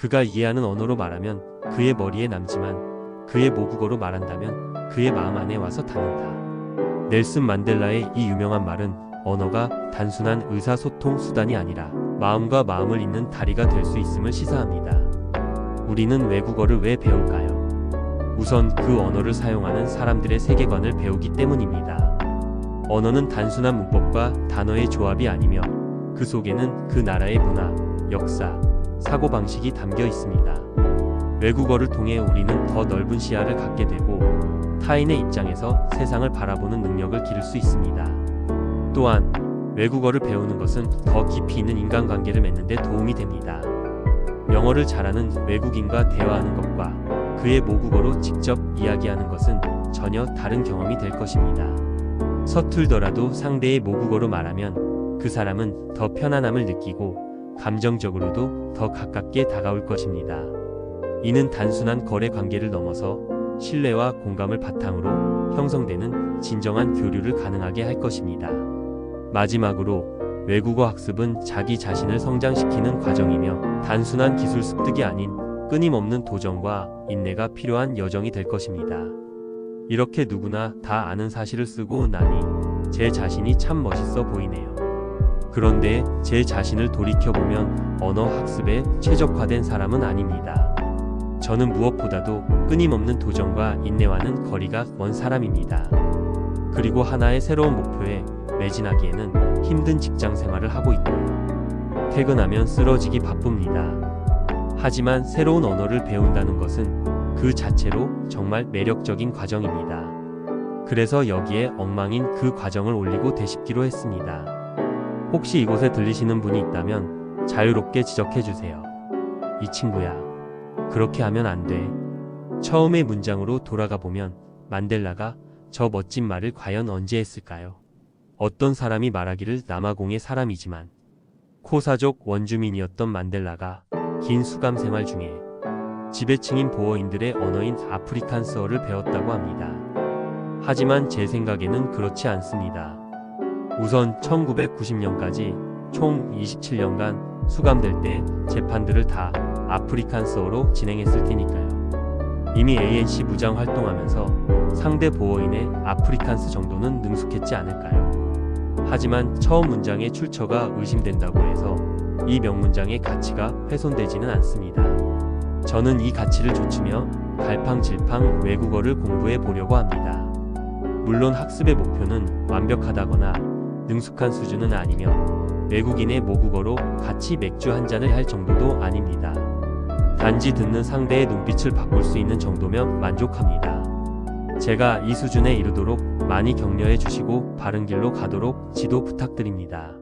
그가 이해하는 언어로 말하면 그의 머리에 남지만 그의 모국어로 말한다면 그의 마음 안에 와서 닿는다. 넬슨 만델라의 이 유명한 말은 언어가 단순한 의사소통 수단이 아니라 마음과 마음을 잇는 다리가 될 수 있음을 시사합니다. 우리는 외국어를 왜 배울까요? 우선 그 언어를 사용하는 사람들의 세계관을 배우기 때문입니다. 언어는 단순한 문법과 단어의 조합이 아니며 그 속에는 그 나라의 문화, 역사, 사고방식이 담겨 있습니다. 외국어를 통해 우리는 더 넓은 시야를 갖게 되고 타인의 입장에서 세상을 바라보는 능력을 기를 수 있습니다. 또한 외국어를 배우는 것은 더 깊이 있는 인간관계를 맺는 데 도움이 됩니다. 영어를 잘하는 외국인과 대화하는 것과 그의 모국어로 직접 이야기하는 것은 전혀 다른 경험이 될 것입니다. 서툴더라도 상대의 모국어로 말하면 그 사람은 더 편안함을 느끼고 감정적으로도 더 가깝게 다가올 것입니다. 이는 단순한 거래 관계를 넘어서 신뢰와 공감을 바탕으로 형성되는 진정한 교류를 가능하게 할 것입니다. 마지막으로 외국어 학습은 자기 자신을 성장시키는 과정이며 단순한 기술 습득이 아닌 끊임없는 도전과 인내가 필요한 여정이 될 것입니다. 이렇게 누구나 다 아는 사실을 쓰고 나니 제 자신이 참 멋있어 보이네요. 그런데 제 자신을 돌이켜보면 언어 학습에 최적화된 사람은 아닙니다. 저는 무엇보다도 끊임없는 도전과 인내와는 거리가 먼 사람입니다. 그리고 하나의 새로운 목표에 매진하기에는 힘든 직장 생활을 하고 있고요. 퇴근하면 쓰러지기 바쁩니다. 하지만 새로운 언어를 배운다는 것은 그 자체로 정말 매력적인 과정입니다. 그래서 여기에 엉망인 그 과정을 올리고 되씹기로 했습니다. 혹시 이곳에 들리시는 분이 있다면 자유롭게 지적해 주세요. 이 친구야. 그렇게 하면 안 돼. 처음의 문장으로 돌아가 보면 만델라가 저 멋진 말을 과연 언제 했을까요? 어떤 사람이 말하기를 남아공의 사람이지만 코사족 원주민이었던 만델라가 긴 수감 생활 중에 지배층인 보어인들의 언어인 아프리칸스어를 배웠다고 합니다. 하지만 제 생각에는 그렇지 않습니다. 우선 1990년까지 총 27년간 수감될 때 재판들을 다 아프리칸스어로 진행했을 테니까요. 이미 ANC 무장 활동하면서 상대 보어인의 아프리칸스 정도는 능숙했지 않을까요? 하지만 처음 문장의 출처가 의심된다고 해서 이 명문장의 가치가 훼손되지는 않습니다. 저는 이 가치를 좇으며 갈팡질팡 외국어를 공부해 보려고 합니다. 물론 학습의 목표는 완벽하다거나 능숙한 수준은 아니며 외국인의 모국어로 같이 맥주 한 잔을 할 정도도 아닙니다. 단지 듣는 상대의 눈빛을 바꿀 수 있는 정도면 만족합니다. 제가 이 수준에 이르도록 많이 격려해 주시고 바른 길로 가도록 지도 부탁드립니다.